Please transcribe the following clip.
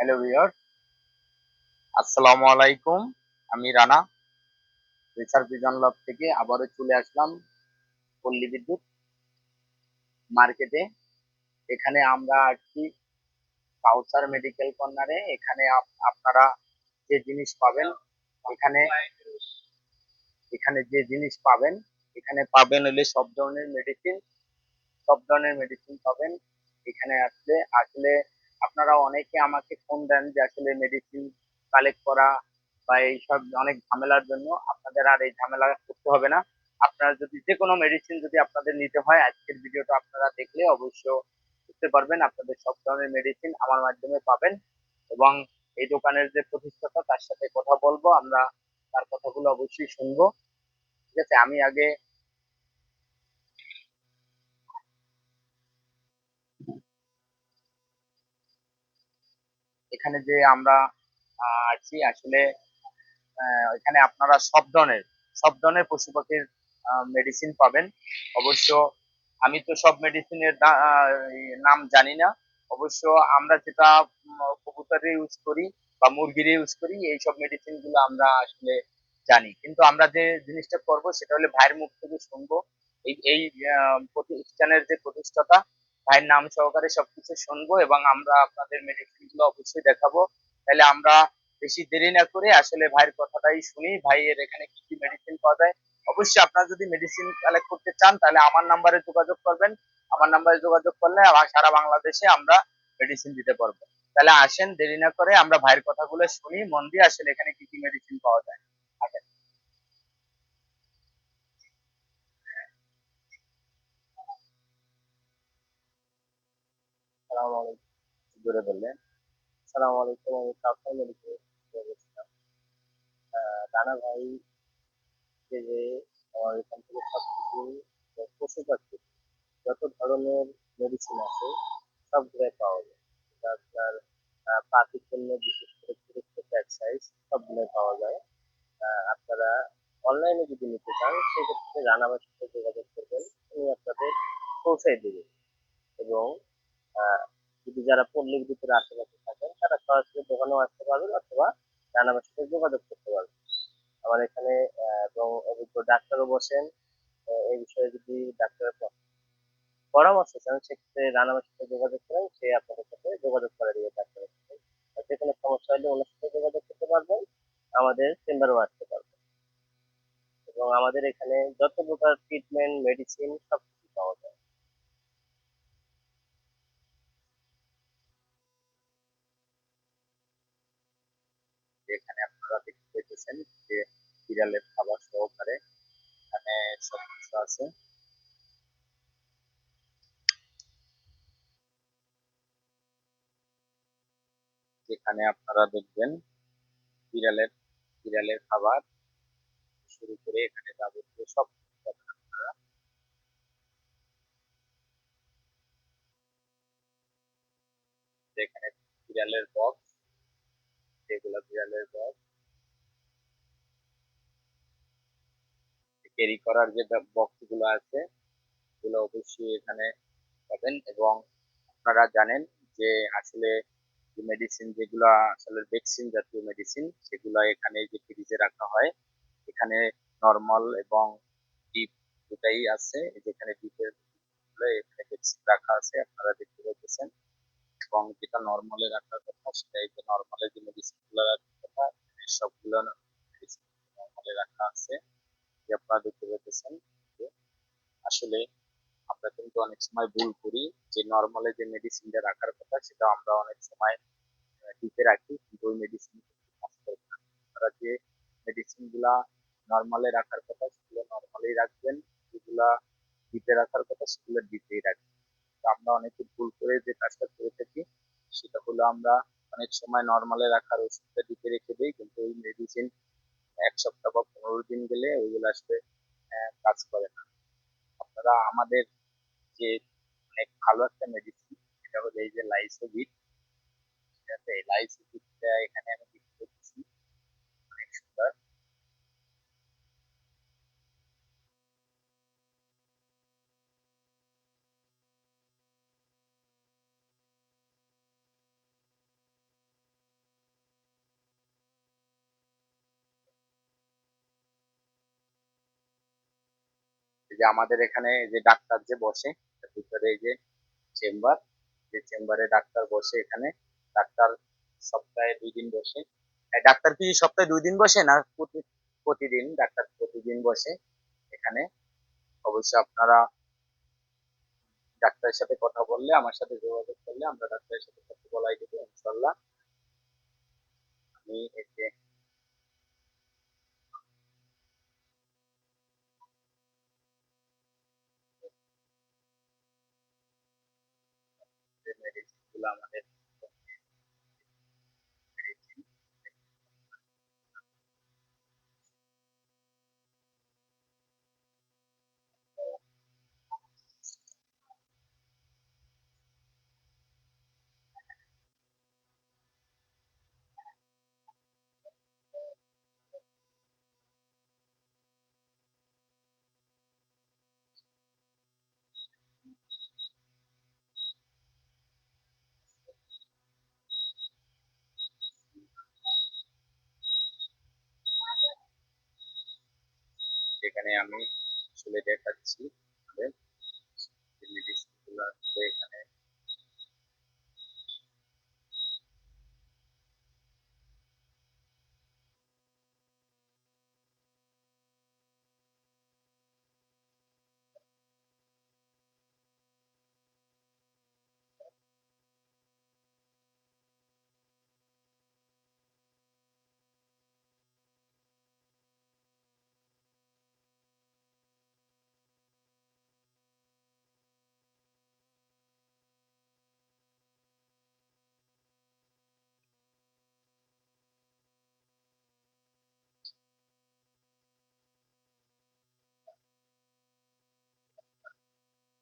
Hello viewer আসসালামু আলাইকুম আমি রানা। রিসার্চ ভিজন লব থেকে আবারও চলে আসলাম পল্লী বিদ্যুৎ মার্কেটে এখানে আমরা আসছি কাউসার মেডিকেল কর্নারে এখানে আপ- আপনারা যে জিনিস পাবেন, এখানে এখানে যে জিনিস পাবেন, এখানে পাবেন হলে সব ধরনের মেডিসিন সব ধরনের মেডিসিন পাবেন। এখানে আসলে আসলে আপনারা অনেকে আমাকে ফোন দেন যে আসলে মেডিসিন কালেক্ট করা বা এইসব অনেক ঝামেলার জন্য। আপনাদের আর এই ঝামেলা করতে হবে না। আপনারা যদি যে কোনো মেডিসিন যদি আপনাদের নিতে হয়, আজকের ভিডিওটা আপনারা দেখলে অবশ্য বুঝতে পারবেন আপনাদের সব ধরনের মেডিসিন আমার মাধ্যমে পাবেন এবং এই দোকানের যে প্রতিষ্ঠাতা, তার সাথে কথা বলব। আমরা তার কথাগুলো অবশ্যই শুনব। ঠিক আছে, আমি আগে এখানে যে আমরা আছি আসলে এখানে আপনারা সব ধরনের সব ধরনের পশু পাখির মেডিসিন পাবেন। অবশ্য আমি তো সব মেডিসিনের নাম জানি না। অবশ্য আমরা যেটা উম, কবুতরের ইউজ করি বা মুরগির ইউজ করি এই সব মেডিসিনগুলো আমরা আসলে জানি। কিন্তু আমরা যে জিনিসটা করব সেটা হলে ভাইয়ের মুখ থেকে শুনব। এই এই প্রতিষ্ঠানের যে প্রতিষ্ঠাতা ভাইয়ের নাম সহকারে সবকিছু শুনব এবং আমরা আপনাদের মেডিসিনগুলো অবশ্যই দেখাবো। তাহলে আমরা বেশি দেরি না করে আসলে ভাইয়ের কথাটাই শুনি ভাইয়ের এখানে কি কি মেডিসিন পাওয়া যায়। অবশ্যই আপনারা যদি মেডিসিন কালেক্ট করতে চান, তাহলে আমার নাম্বারে যোগাযোগ করবেন। আমার নাম্বারে যোগাযোগ করলে সারা বাংলাদেশে আমরা মেডিসিন দিতে পারব। তাহলে আসেন, দেরি না করে আমরা ভাইয়ের কথাগুলো শুনি, মন দিয়ে আসলে এখানে কি কি মেডিসিন পাওয়া যায়। আসসালামু আলাইকুম। জোরে বললেন। আসসালামু আলাইকুম আমি কাউসার মেডিকেল আহ, রানা ভাই যে আমার এখান থেকে সবকিছু পশু পাখি যত ধরনের মেডিসিন আছে সবগুলোই পাওয়া যায়। আপনার পাখির জন্য বিশেষ করে ছোট এক্সারসাইজ সবগুলোই পাওয়া যায়। আপনারা অনলাইনে যদি নিতে চান সেক্ষেত্রে রানাবার সাথে যোগাযোগ করবেন। উনি আপনাদের পৌঁছাই দেবেন। এবং যদি যারা পল্লীর ভিতরে আশেপাশে থাকেন, তারা সরাসরি দোকানেও আসতে পারবেন অথবা রানাবার সাথে যোগাযোগ করতে পারবেন। আমার এখানে এবং অভিজ্ঞ ডাক্তারও বসেন। এই বিষয়ে যদি ডাক্তারের পরামর্শ চান, সেক্ষেত্রে রানাবার সাথে যোগাযোগ করেন। সে আপনাদের সাথে যোগাযোগ করে দিবে ডাক্তারের সাথে। যে কোনো সমস্যা হলে ওনার সাথে যোগাযোগ করতে পারবেন। আমাদের চেম্বারেও আসতে পারবেন। এবং আমাদের এখানে যত প্রকার ট্রিটমেন্ট মেডিসিন সব পেতেছেন যে বিড়ালের খাবার সহকারে এখানে সব কিছু আছে। যেখানে আপনারা দেখবেন বিড়ালের বিড়ালের খাবার শুরু করে এখানে যাবতীয় সব যেখানে বিড়ালের বক্স যেগুলো বিড়ালের বক্স ক্যারি করার যে বক্সগুলো আছে, এগুলো অবশ্যই এখানে পাবেন এবং আপনারা জানেন যে আসলে মেডিসিন যেগুলো, আসলে ভ্যাকসিন জাতীয় মেডিসিন সেগুলো এখানে যে ফ্রিজে রাখা হয়, এখানে নর্মাল এবং ডিপ দুটাই আছে যেখানে ডিপের এখানে ভ্যাকসিন রাখা আছে, আপনারা দেখতে পাচ্ছেন। এবং যেটা নর্মালে রাখার কথা সেটা এই যে নর্মালে যে মেডিসিনগুলো রাখার কথা সবগুলো নর্মালে রাখা আছে। যে আপনারা দেখতে পাচ্ছেন যে আসলে আমরা কিন্তু অনেক সময় ভুল করি যে নর্মালে যে মেডিসিনটা রাখার কথা সেটা আমরা অনেক সময় ডিপে রাখি কিন্তু ওই মেডিসিন আপনারা যে মেডিসিনগুলা নর্মালে রাখার কথা সেগুলো নর্মালেই রাখবেন, যেগুলা ডিপে রাখার কথা সেগুলো ডিপেই রাখবেন। আমরা অনেকে ভুল করে যে কাজটা করে থাকি, সেটা হলো আমরা অনেক সময় নর্মালে রাখার ওষুধটা ডিপে রেখে দিই কিন্তু ওই মেডিসিন এক সপ্তাহ বা পনেরো দিন গেলে ওইগুলো আসলে কাজ করে না। আপনারা আমাদের যে অনেক ভালো একটা মেডিসিন সেটা হলো এই যে লাইসোভিট এখানে আমি যে আমাদের এখানে যে ডাক্তার যে বসে, তার ভিতরে যে চেম্বার যে চেম্বারে ডাক্তার বসে এখানে, ডাক্তার সপ্তাহে দুই দিন বসে। ডাক্তার কি সপ্তাহে দুই দিন বসে না প্রতি- প্রতিদিন? ডাক্তার প্রতিদিন বসে এখানে। অবশ্যই আপনারা ডাক্তারের সাথে কথা বললে, আমার সাথে যোগাযোগ করলে আমরা ডাক্তারের সাথে কথা বলাই দেবো ইনশাল্লাহ আমি এই যে মেডিসিন যেখানে আমি আসলে দেখাচ্ছি এখানে